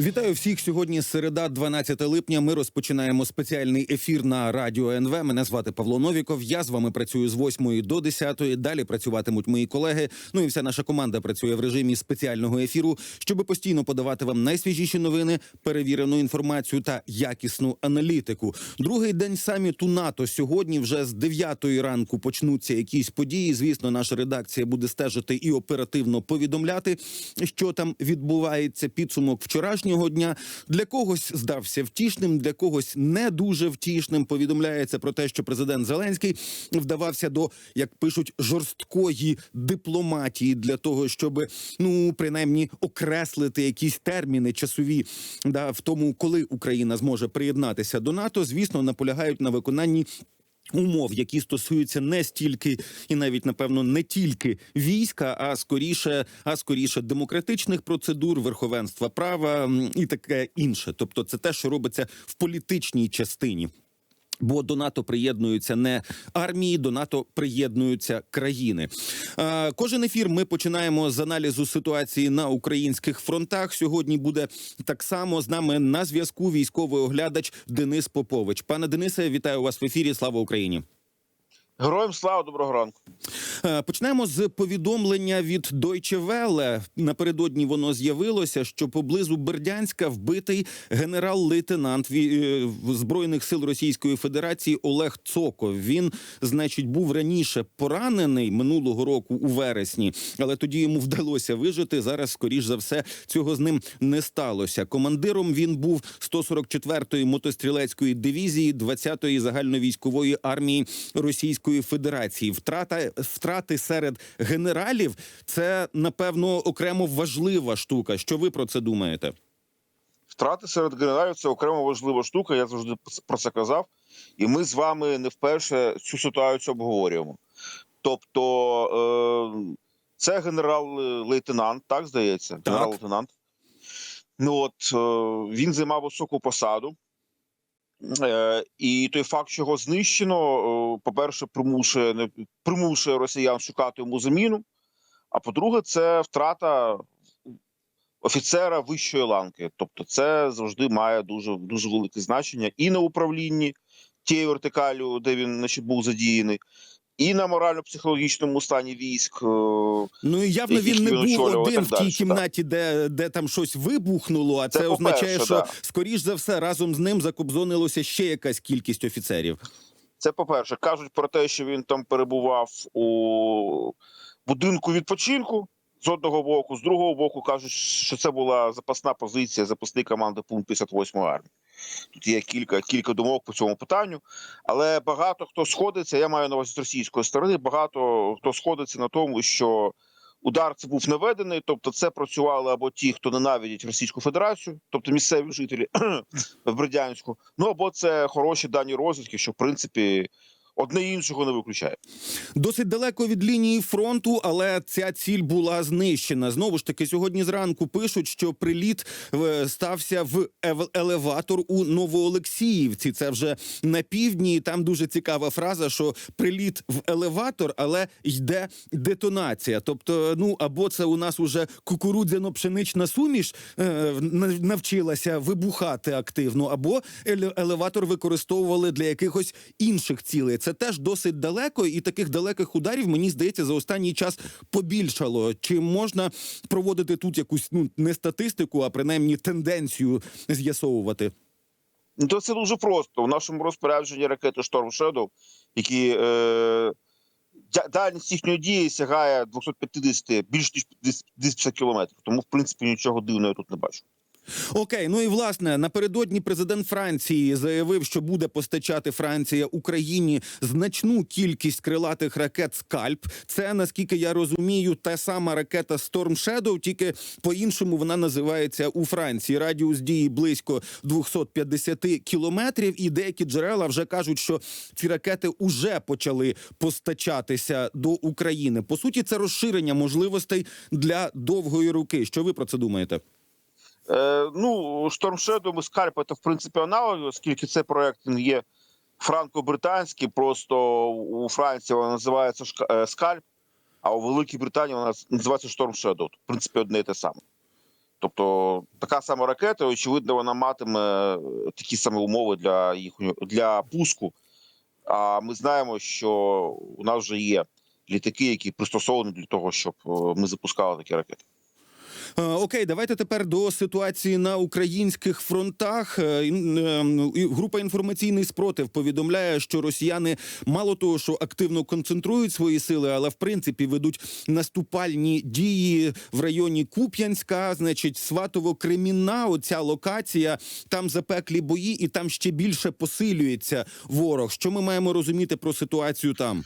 Вітаю всіх сьогодні. Середа, 12 липня. Ми розпочинаємо спеціальний ефір на радіо НВ. Мене звати Павло Новіков. Я з вами працюю з 8 до 10. Далі працюватимуть мої колеги. Ну і вся наша команда працює в режимі спеціального ефіру, щоб постійно подавати вам найсвіжіші новини, перевірену інформацію та якісну аналітику. Другий день саміту НАТО сьогодні. Вже з 9 ранку почнуться якісь події. Звісно, наша редакція буде стежити і оперативно повідомляти, що там відбувається. Підсумок вчорашнього дня для когось здався втішним, для когось не дуже втішним. Повідомляється про те, що президент Зеленський вдавався до, як пишуть, жорсткої дипломатії для того, щоб ну принаймні окреслити якісь терміни часові да в тому, коли Україна зможе приєднатися до НАТО. Звісно, наполягають на виконанні. Умов, які стосуються не стільки і навіть напевно не тільки війська, а скоріше, а скоріше демократичних процедур, верховенства права і таке інше. Тобто, це те, що робиться в політичній частині. Бо до НАТО приєднуються не армії, до НАТО приєднуються країни. Е, Кожен ефір ми починаємо з аналізу ситуації на українських фронтах. Сьогодні буде так само з нами на зв'язку військовий оглядач Денис Попович. Пане Денисе, вітаю вас в ефірі. Слава Україні! Героям слава доброго ранку. Е, Почнемо з повідомлення від Deutsche Welle. Напередодні воно з'явилося, що поблизу Бердянська вбитий генерал-лейтенант е, збройних сил Російської Федерації Олег Цоков. Він, значить, був раніше поранений минулого року у вересні, але тоді йому вдалося вижити. Зараз, скоріш за все, цього з ним не сталося. Командиром він був 144-ї мотострілецької дивізії 20-ї загальновійськової армії Російської Федерації. Втрата втрати серед генералів це напевно окремо важлива штука. Що ви про це думаєте? Втрати серед генералів це окремо важлива штука. Я завжди про це казав. І ми з вами не вперше цю ситуацію обговорюємо. Тобто, е, це генерал-лейтенант, так здається, генерал-лейтенант. Ну от е, він займав високу посаду. Е, і той факт, що його знищено, по-перше, примушує, не- примушує росіян шукати йому заміну. А по-друге, це втрата офіцера вищої ланки. Тобто, це завжди має дуже дуже велике значення і на управлінні тією вертикалю, де він значить, був задіяний, і на морально-психологічному стані військ. е, Ну і явно він не був один в тій далі, кімнаті, де, де там щось вибухнуло. А це, Це означає, що да. скоріш за все разом з ним закобзонилося ще якась кількість офіцерів. Це по-перше, кажуть про те, що він там перебував у будинку відпочинку з одного боку, з другого боку кажуть, що це була запасна позиція, запасний команди пункт 58 армії. Тут є кілька кілька думок по цьому питанню, але багато хто сходиться. Я маю на увазі з російської сторони. Багато хто сходиться на тому, що удар це був наведений, тобто це працювали або ті, хто ненавидять Російську Федерацію, тобто місцеві жителі в Бердянську. Ну або це хороші дані розвідки, що в принципі одне іншого не виключає. Досить далеко від лінії фронту, але ця ціль була знищена. Знову ж таки, сьогодні зранку пишуть, що приліт е, стався в ев- елеватор у Новоолексіївці. Це вже на півдні. І Там дуже цікава фраза, що приліт в елеватор, але йде детонація. Тобто, ну або це у нас уже кукурудзяно-пшенична суміш е, навчилася вибухати активно, або еле- елеватор використовували для якихось інших цілей. Це теж досить далеко, і таких далеких ударів мені здається за останній час побільшало. Чи можна проводити тут якусь ну не статистику, а принаймні тенденцію з'ясовувати? Ну то це дуже просто. В нашому розпорядженні ракети Storm Shadow, які е, дальність їхньої дії сягає 250, більш ніж 250 кілометрів. Тому, в принципі, нічого дивного я тут не бачу. Окей, ну і власне напередодні президент Франції заявив, що буде постачати Франція Україні значну кількість крилатих ракет Скальп. Це наскільки я розумію, та сама ракета Storm Shadow, тільки по-іншому вона називається у Франції. Радіус дії близько 250 кілометрів. І деякі джерела вже кажуть, що ці ракети уже почали постачатися до України. По суті, це розширення можливостей для довгої руки. Що ви про це думаєте? Е, ну, і Скальп це, в принципі, аналоги, оскільки цей проект він є франко-британський, просто у Франції вона називається е, Скальп. а у Великій Британії вона називається Шторм Shadow. В принципі, одне і те саме. Тобто така сама ракета, очевидно, вона матиме е, такі самі умови для їхнього для пуску. А ми знаємо, що у нас вже є літаки, які пристосовані для того, щоб ми запускали такі ракети. Е, Окей, давайте тепер до ситуації на українських фронтах. Е, і Група інформаційний спротив повідомляє, що росіяни мало того, що активно концентрують свої сили, але в принципі ведуть наступальні дії в районі Куп'янська, значить, Сватово-Кремінна. Оця локація там запеклі бої, і там ще більше посилюється ворог. Що ми маємо розуміти про ситуацію там?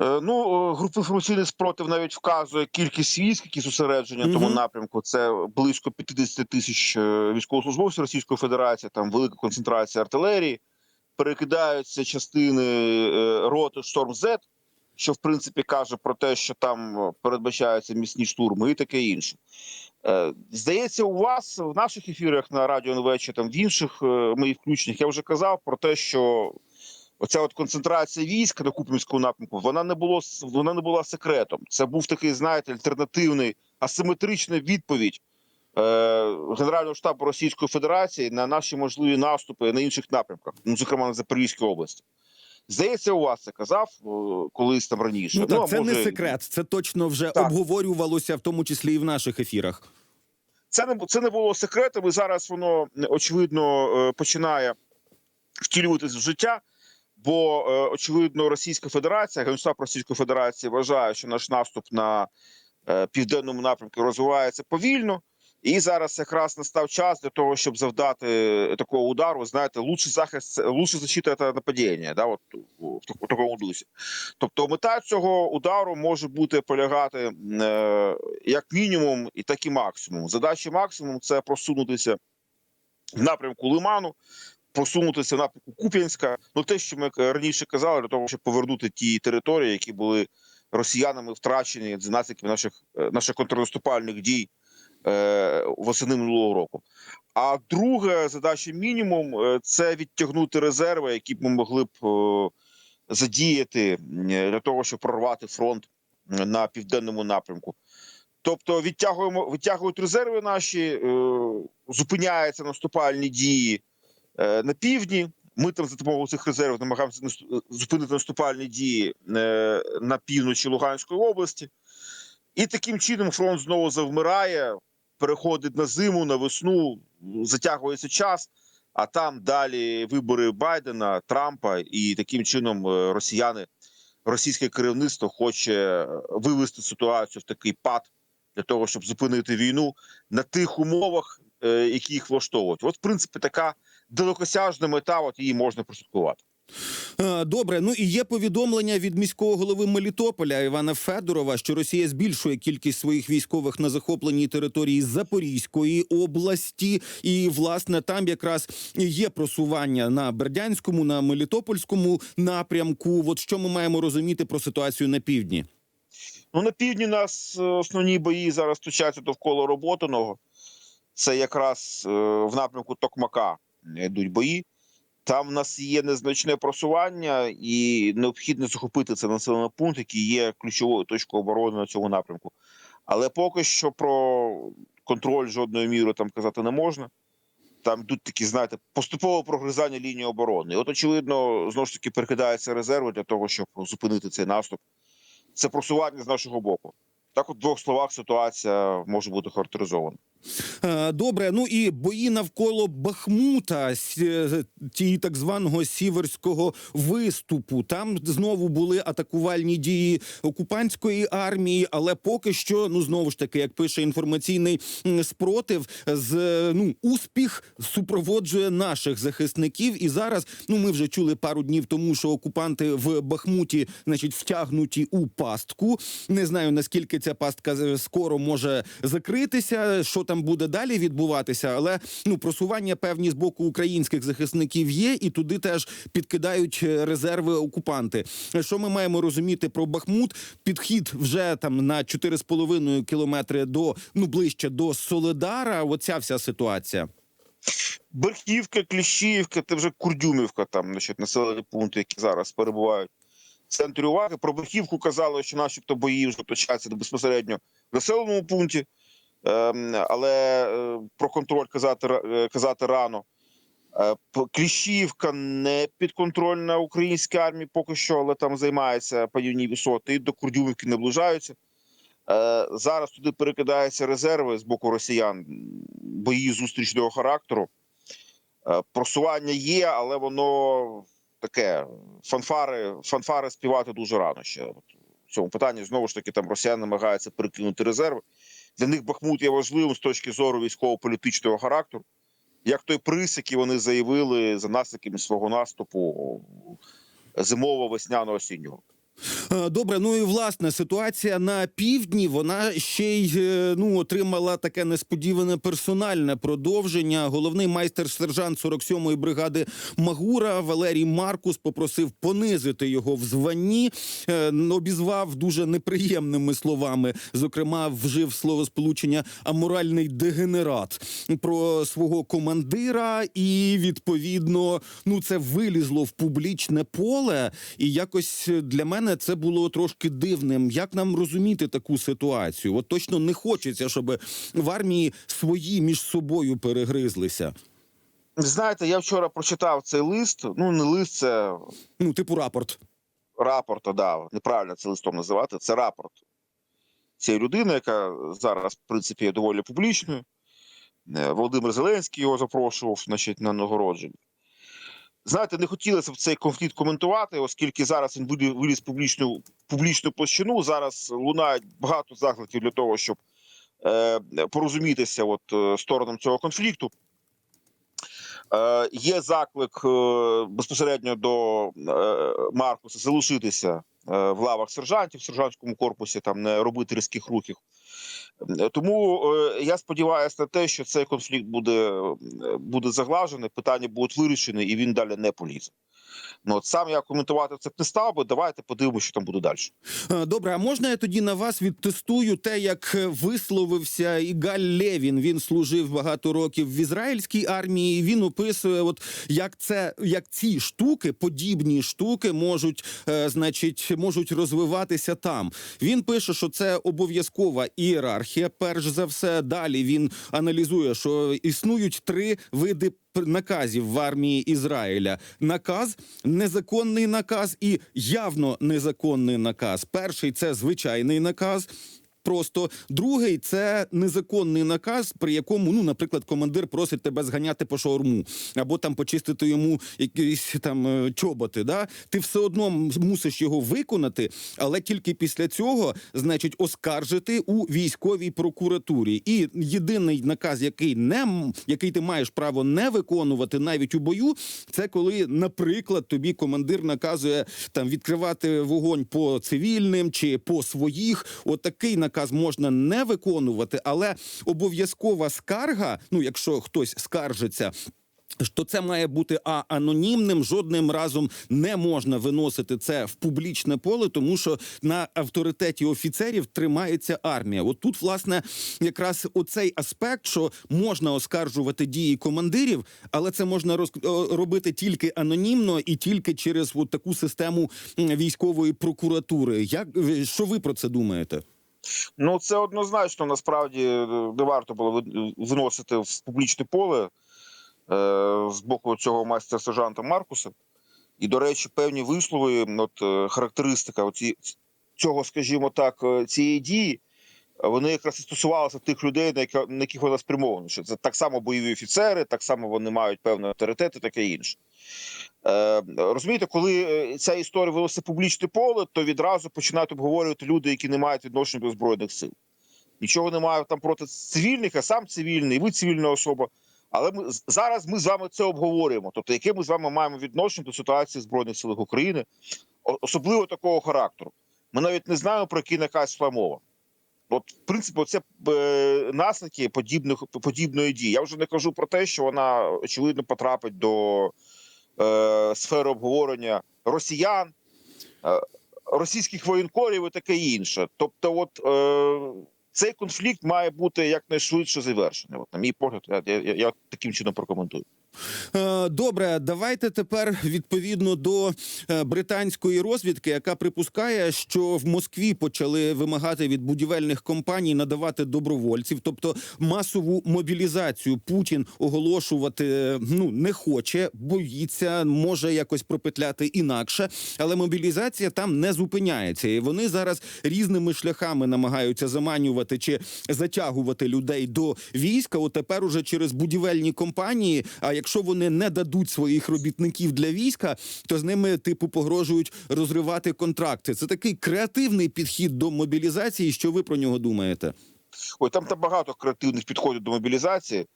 Е, Ну, е, група інформаційний спротив навіть вказує кількість військ, які зосереджені в тому напрямку. Це близько 50 тисяч е, військовослужбовців Російської Федерації, там велика концентрація артилерії. Перекидаються частини роти Шторм З, що в принципі каже про те, що там передбачаються міцні штурми і таке інше. Здається, у вас в наших ефірах на радіо НВ чи там в інших моїх включеннях я вже казав про те, що оця от концентрація військ на Куп'янському напрямку, вона не було вона не була секретом. Це був такий, знаєте, альтернативний асиметрична відповідь е, Генерального штабу Російської Федерації на наші можливі наступи на інших напрямках, ну зокрема на Запорізькій області. Здається, у вас це казав колись там раніше. Ну так, а це не секрет. Це точно вже Так. обговорювалося, в тому числі і в наших ефірах. Це не це не було секретом, і зараз воно очевидно е, починає втілюватися в життя. Бо е, очевидно, Російська Федерація, Генштаб Російської Федерації вважає, що наш наступ на е, південному напрямку розвивається повільно, і зараз якраз настав час для того, щоб завдати такого удару. Знаєте, лучший захист, лучше защита – це нападіння, да, от у, такому дусі. Тобто, мета цього удару може бути полягати е, як мінімум, і так і максимум. Задача максимум це просунутися в напрямку Лиману, просунутися напрямку Куп'янська. Ну те, що ми е, раніше казали, для того, щоб повернути ті території, які були росіянами втрачені з наслідків наших е, наших контрнаступальних дій е, восени минулого року. А друга задача мінімум е, це відтягнути резерви, які б ми могли б задіяти для того, щоб прорвати фронт на південному напрямку. Тобто відтягуємо, відтягують резерви наші, е, зупиняються наступальні дії на півдні. Ми там за допомогою цих резервів намагаємося наступ- зупинити наступальні дії е, на півночі Луганської області. І таким чином фронт знову завмирає, переходить на зиму, на весну, затягується час. А там далі вибори Байдена, Трампа, і таким чином е, росіяни, російське керівництво хоче е, вивести ситуацію в такий пад для того, щоб зупинити війну на тих умовах, е, які їх влаштовують. От, в принципі, така далекосяжна мета, от її можна прослідкувати. Е, Добре, ну і є повідомлення від міського голови Мелітополя Івана Федорова, що Росія збільшує кількість своїх військових на захопленій території Запорізької області, і власне там якраз є просування на Бердянському, на Мелітопольському напрямку. От що ми маємо розуміти про ситуацію на півдні? Ну, на півдні у нас е, основні бої зараз точаться довкола Роботиного. Це якраз е, в напрямку Токмака йдуть бої. Там в нас є незначне просування, і необхідно захопити цей населений пункт, який є ключовою точкою оборони на цьому напрямку. Але поки що про контроль жодної міри там казати не можна. Там йдуть такі, знаєте, поступове прогризання лінії оборони. І от, очевидно, знову ж таки перекидаються резерви для того, щоб зупинити цей наступ. Це просування з нашого боку. Так, от в двох словах ситуація може бути характеризована. Е, Добре, ну і бої навколо Бахмута, тієї так званого сіверського виступу. Там знову були атакувальні дії окупантської армії, але поки що, ну знову ж таки, як пише інформаційний спротив, з ну успіх супроводжує наших захисників. І зараз ну ми вже чули пару днів тому, що окупанти в Бахмуті, значить, втягнуті у пастку. Не знаю наскільки ця пастка е, скоро може закритися. Що там буде далі відбуватися, але ну просування певні з боку українських захисників є, і туди теж підкидають е, резерви окупанти. Що ми маємо розуміти про Бахмут? Підхід вже там на 4,5 кілометри до ну ближче до Соледара. Оця вся ситуація. Берхівка, Кліщіївка, це вже Курдюмівка, там значить, населені пункти, які зараз перебувають в центрі уваги. Про Бехівку казали, що, начебто, бої вже точаться безпосередньо в населеному пункті, але е, про контроль казати е, казати рано. Е, Кліщівка не підконтрольна українській армії поки що, але там займається падівні висоти і до Курдюмівки наближаються. Зараз туди перекидаються резерви з боку росіян, бої зустрічного характеру. Просування є, але воно таке фанфари, фанфари співати дуже рано ще. В цьому питанні знову ж таки там росіяни намагаються перекинути резерви. Для них Бахмут є важливим з точки зору військово-політичного характеру. Як той приз, який вони заявили за наслідками свого наступу зимово-весняно-осіннього. Е, Добре, ну і власне ситуація на півдні вона ще й е, ну отримала таке несподіване персональне продовження. Головний майстер-сержант 47-ї бригади Магура Валерій Маркус попросив понизити його в званні, е, обізвав дуже неприємними словами. Зокрема, вжив словосполучення аморальний дегенерат про свого командира, і відповідно, ну це вилізло в публічне поле. І якось для мене це було трошки дивним. Як нам розуміти таку ситуацію? От точно не хочеться, щоб в армії свої між собою перегризлися. Знаєте, я вчора прочитав цей лист. Ну, не лист, це Ну, типу рапорт. рапорт, да, неправильно це листом називати. Це рапорт цієї людини, яка зараз, в принципі, є доволі публічною. Е, Володимир Зеленський його запрошував значить, на нагородження. Знаєте, не хотілося б цей конфлікт коментувати, оскільки зараз він буде виліз публічну, публічну площину. Зараз лунають багато закликів для того, щоб е, порозумітися от, е, сторонам цього конфлікту. Е, є заклик е, безпосередньо до е, Маркуса залишитися е, в лавах сержантів в сержантському корпусі, там не робити різких рухів. Тому е, я сподіваюся на те, що цей конфлікт буде, е, буде заглажений, питання будуть вирішені, і він далі не полізе. Ну от сам я коментувати це не став би. Давайте подивимося, що там буде далі. Е, Добре, а можна я тоді на вас відтестую те, як висловився Ігаль Левін? Він служив багато років в ізраїльській армії. Він описує, от як це як ці штуки, подібні штуки, можуть, е, значить, можуть розвиватися там. Він пише, що це обов'язкова ієрархія. Перш за все, далі він аналізує, що існують три види наказів в армії Ізраїля: наказ, незаконний наказ і явно незаконний наказ. Перший це звичайний наказ. Просто другий це незаконний наказ, при якому, ну, наприклад, командир просить тебе зганяти по шаурму або там почистити йому якісь там е, чоботи. Да? Ти все одно мусиш його виконати, але тільки після цього, значить, оскаржити у військовій прокуратурі. І єдиний наказ, який не який ти маєш право не виконувати навіть у бою, це коли, наприклад, тобі командир наказує там відкривати вогонь по цивільним чи по своїх. Отакий наказ можна не виконувати, але обов'язкова скарга. Ну, якщо хтось скаржиться. що це має бути а анонімним, жодним разом не можна виносити це в публічне поле, тому що на авторитеті офіцерів тримається армія. От тут, власне, якраз оцей аспект, що можна оскаржувати дії командирів, але це можна роз... робити тільки анонімно і тільки через от таку систему військової прокуратури. Як що ви про це думаєте? Ну, це однозначно насправді не варто було ви- виносити в публічне поле е, з боку цього майстер-сержанта Маркуса. І, до речі, певні вислови, от е, характеристика оці, цього, скажімо так, е, цієї дії, вони якраз і стосувалися тих людей, на, яких вона спрямована. Що це так само бойові офіцери, так само вони мають певний авторитет і таке інше. Е, розумієте, коли е, ця історія виноситься в публічне поле, то відразу починають обговорювати люди, які не мають відношення до збройних сил. Нічого не маю там проти цивільних, а сам цивільний, ви цивільна особа. Але ми зараз ми з вами це обговорюємо. Тобто, яке ми з вами маємо відношення до ситуації в збройних силах України, особливо такого характеру. Ми навіть не знаємо про який наказ мова. От, в принципі, це е, наслідки подібних подібної дії. Я вже не кажу про те, що вона очевидно потрапить до е, сфери обговорення росіян, е, російських воєнкорів і таке інше. Тобто, от е, цей конфлікт має бути якнайшвидше завершений. От, на мій погляд, я, я, я таким чином прокоментую. Е, Добре, давайте тепер відповідно до е, британської розвідки, яка припускає, що в Москві почали вимагати від будівельних компаній надавати добровольців, тобто масову мобілізацію Путін оголошувати е, ну не хоче, боїться, може якось пропетляти інакше, але мобілізація там не зупиняється, і вони зараз різними шляхами намагаються заманювати чи затягувати людей до війська. От тепер уже через будівельні компанії. А якщо вони не дадуть своїх робітників для війська, то з ними типу погрожують розривати контракти. Це такий креативний підхід до мобілізації. Що ви про нього думаєте? Ой, там там багато креативних підходів до мобілізації.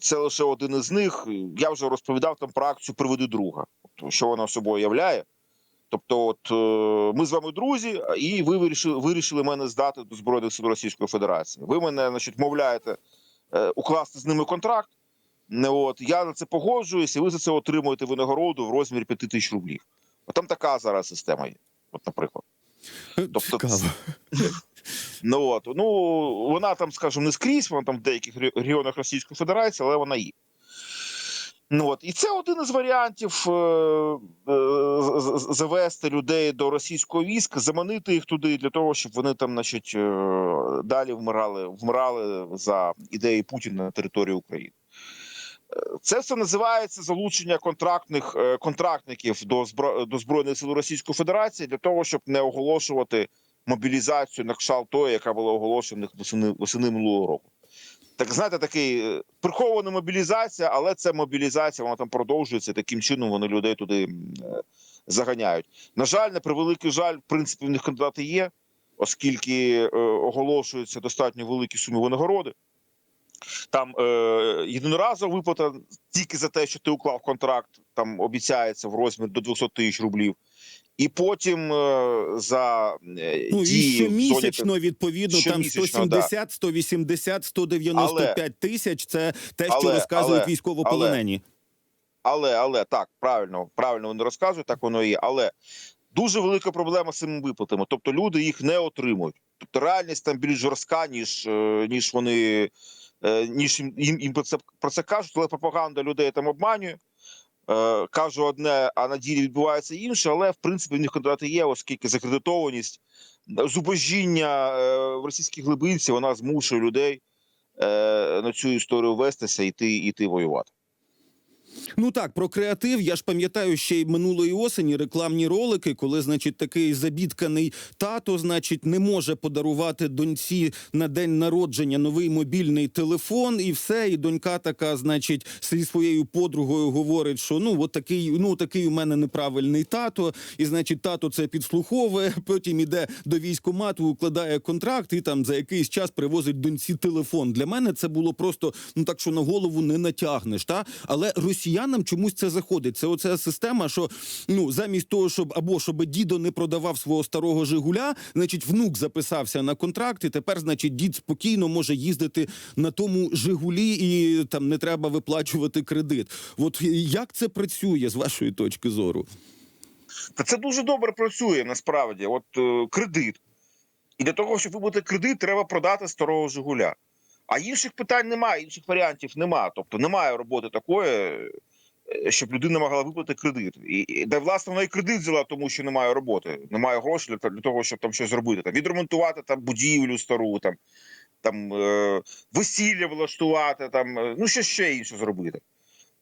Це лише один із них. Я вже розповідав там про акцію Приведи друга, Тобто, що вона собою являє. Тобто, от е, ми з вами друзі, і ви вирішили, вирішили мене здати до Збройних сил Російської Федерації. Ви мене, значить, мовляєте е, укласти з ними контракт. Не от я на це погоджуюсь, і ви за це отримуєте винагороду в розмірі 5 тисяч рублів. От там така зараз система є. От, наприклад. Тобто Цікаво. Ну от ну вона там, скажімо, не скрізь, вона там в деяких регіонах Російської Федерації, але вона є. Ну от і це один із варіантів е, е, завести людей до російського війська, заманити їх туди для того, щоб вони там, значить, е, далі вмирали, вмирали за ідеї Путіна на території України. Це все називається залучення контрактних е, контрактників до збро, до збройних сил Російської Федерації для того, щоб не оголошувати мобілізацію на кшалт тої, яка була оголошена восени, восени минулого року. Так знаєте, такий е, прихована мобілізація, але це мобілізація, вона там продовжується. Таким чином вони людей туди е, заганяють. На жаль, на превеликий жаль, в принципі, в них кандидати є, оскільки оголошуються достатньо великі суми винагороди. Там е, єдиноразова виплата тільки за те, що ти уклав контракт, там обіцяється в розмір до 200 тисяч рублів. І потім е, за е, Ну і дії зоні щомісячно відповідно там Щомісячно, 170, 180, 195 тисяч. Це те, що Але- розказують але- військовополонені. Але, але так, правильно, правильно вони розказують, так воно і є. Але дуже велика проблема з цими виплатами. Тобто люди їх не отримують. Тобто реальність там більш жорстка, ніж, е, ніж вони ніж їм, їм, їм про це про це кажуть, але пропаганда людей там обманює. Е, кажу одне, а на ділі відбувається інше, але в принципі в них кандидати є, оскільки закредитованість, зубожіння е, в російській глибинці вона змушує людей е, на цю історію вестися і йти, йти воювати. Ну так, про креатив. Я ж пам'ятаю ще й минулої осені рекламні ролики, коли, значить, такий забідканий тато, значить, не може подарувати доньці на день народження новий мобільний телефон, і все. І донька така, значить, зі своєю подругою говорить, що ну от такий, ну такий у мене неправильний тато. І значить, тато це підслуховує. Потім іде до військкомату, укладає контракт і там за якийсь час привозить доньці телефон. Для мене це було просто ну так, що на голову не натягнеш. Та але росіянам чомусь це заходить. Це оця система, що ну замість того, щоб або щоб дідо не продавав свого старого Жигуля, значить, внук записався на контракт, і тепер, значить, дід спокійно може їздити на тому Жигулі, і там не треба виплачувати кредит. От як це працює з вашої точки зору? Та це дуже добре працює насправді. От е, кредит. І для того, щоб вибути кредит, треба продати старого Жигуля. А інших питань немає, інших варіантів немає. Тобто немає роботи такої, щоб людина могла виплатити кредит. І, де власне вона і кредит взяла, тому що немає роботи, немає грошей для, того, щоб там щось зробити. Там відремонтувати там будівлю стару, там, там е, весілля влаштувати, там е, ну що ще інше зробити.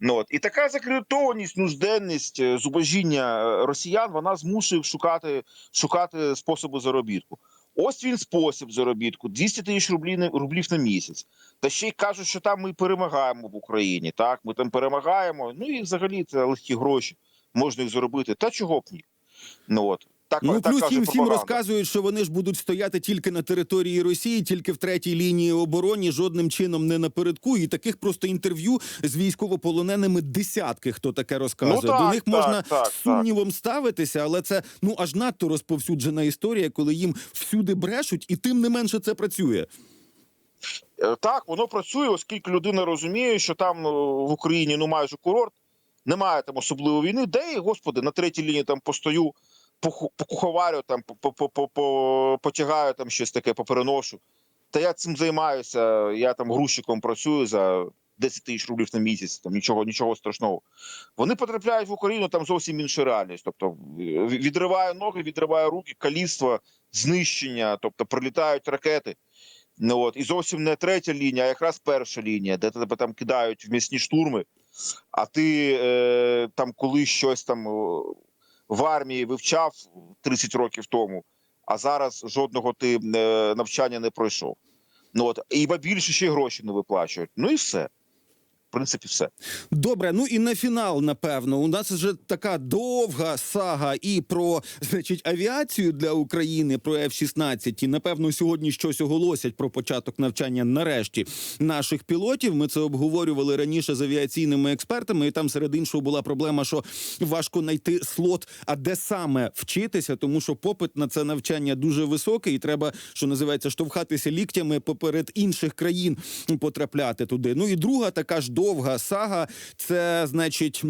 Ну, от. І така закредитованість, нужденність, е, зубожіння е, росіян вона змушує шукати, шукати способи заробітку. Ось він спосіб заробітку: 200 тисяч рублів, на- місяць. Та ще й кажуть, що там ми перемагаємо в Україні. Так, ми там перемагаємо. Ну і взагалі це легкі гроші. Можна їх заробити. Та чого б ні? Ну от так, Ну так плюс їм всім розказують, що вони ж будуть стояти тільки на території Росії, тільки в третій лінії оборони, жодним чином не напередку. І таких просто інтерв'ю з військовополоненими десятки, хто таке розказує. Ну, так, До них так, можна так, з сумнівом ставитися, але це ну аж надто розповсюджена історія, коли їм всюди брешуть, і тим не менше це працює. Е, Так, воно працює, оскільки людина розуміє, що там е, в Україні ну майже курорт, немає там особливої війни. Де господи, на третій лінії там постою, там по- по- по- потягаю там щось таке, попереношу. Та я цим займаюся. Я там грузчиком працюю за 10 тисяч рублів на місяць, там нічого, нічого страшного. Вони потрапляють в Україну, там зовсім інша реальність. Тобто е, відриває ноги, відриває руки, каліцтво, знищення, тобто прилітають ракети. Ну от і зовсім не третя лінія, а якраз перша лінія, де тебе там кидають в м'ясні штурми. А ти е, там колись щось там в армії вивчав 30 років тому, а зараз жодного ти е, навчання не пройшов. Ну от і більше ще гроші не виплачують. Ну і все. В принципі, все. Добре, ну і на фінал, напевно, у нас вже така довга сага і про значить авіацію для України, про F-16. І напевно сьогодні щось оголосять про початок навчання нарешті наших пілотів. Ми це обговорювали раніше з авіаційними експертами. І там серед іншого була проблема, що важко знайти слот, а де саме вчитися, тому що попит на це навчання дуже високий, і треба, що називається, штовхатися ліктями поперед інших країн потрапляти туди. Ну і друга така ж довга сага. Це значить.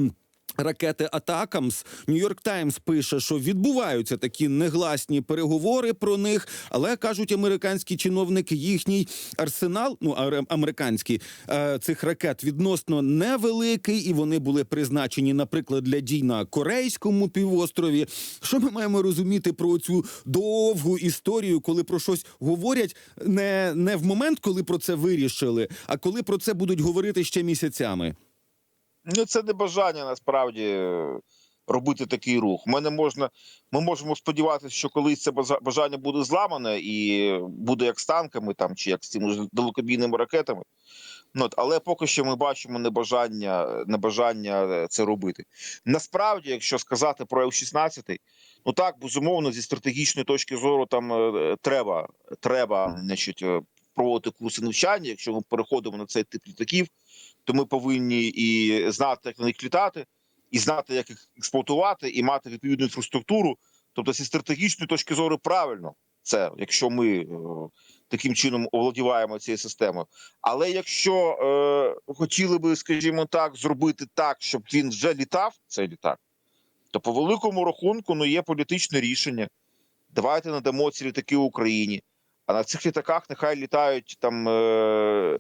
Ракети Атакамс Нью-Йорк Таймс пише, що відбуваються такі негласні переговори про них, але кажуть американські чиновники, їхній арсенал, ну американський е, цих ракет відносно невеликий, і вони були призначені, наприклад, для дій на Корейському півострові. Що ми маємо розуміти про цю довгу історію, коли про щось говорять не, не в момент, коли про це вирішили, а коли про це будуть говорити ще місяцями. Ну, це не бажання насправді е, робити такий рух. Ми не можна, ми можемо сподіватися, що колись це бажання буде зламане і буде як з танками, там чи як з цими далекобійними ракетами. Ну, але поки що ми бачимо небажання, небажання е, це робити. Насправді, якщо сказати про F-16, ну так безумовно, зі стратегічної точки зору, там е, треба, треба, значить, проводити курси навчання. Якщо ми переходимо на цей тип літаків, то ми повинні і знати, як на них літати, і знати, як їх експлуатувати, і мати відповідну інфраструктуру. Тобто, зі стратегічної точки зору правильно це, якщо ми е, таким чином овладіваємо цією системою. Але якщо е, хотіли би, скажімо так, зробити так, щоб він вже літав, цей літак, то по великому рахунку ну, є політичне рішення. Давайте надамо ці літаки Україні. А на цих літаках нехай літають там е,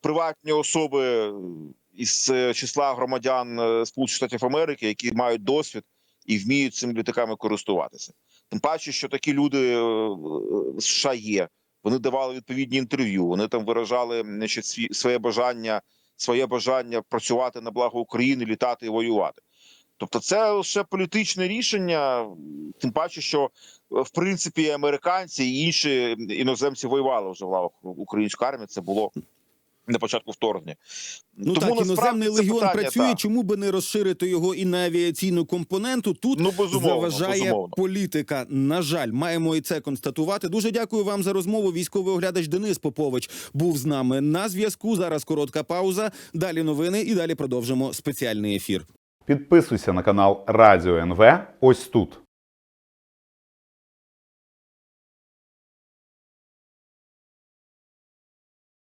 приватні особи із е, числа громадян е, Сполучених Штатів Америки, які мають досвід і вміють цими літаками користуватися. Тим паче, що такі люди е, в США є. Вони давали відповідні інтерв'ю. Вони там виражали значить, своє бажання, своє бажання працювати на благо України, літати і воювати. Тобто, це лише політичне рішення, тим паче, що е, в принципі американці і інші іноземці воювали вже в лавах української армії. Це було на початку вторгнення. Ну так, іноземний легіон питання, працює. так. Чому би не розширити його і на авіаційну компоненту? Тут Ну, безумовно, заважає безумовно. політика. На жаль, маємо і це констатувати. Дуже дякую вам за розмову. Військовий оглядач Денис Попович був з нами на зв'язку. Зараз коротка пауза. Далі новини і далі продовжимо спеціальний ефір. Підписуйся на канал Радіо НВ ось тут.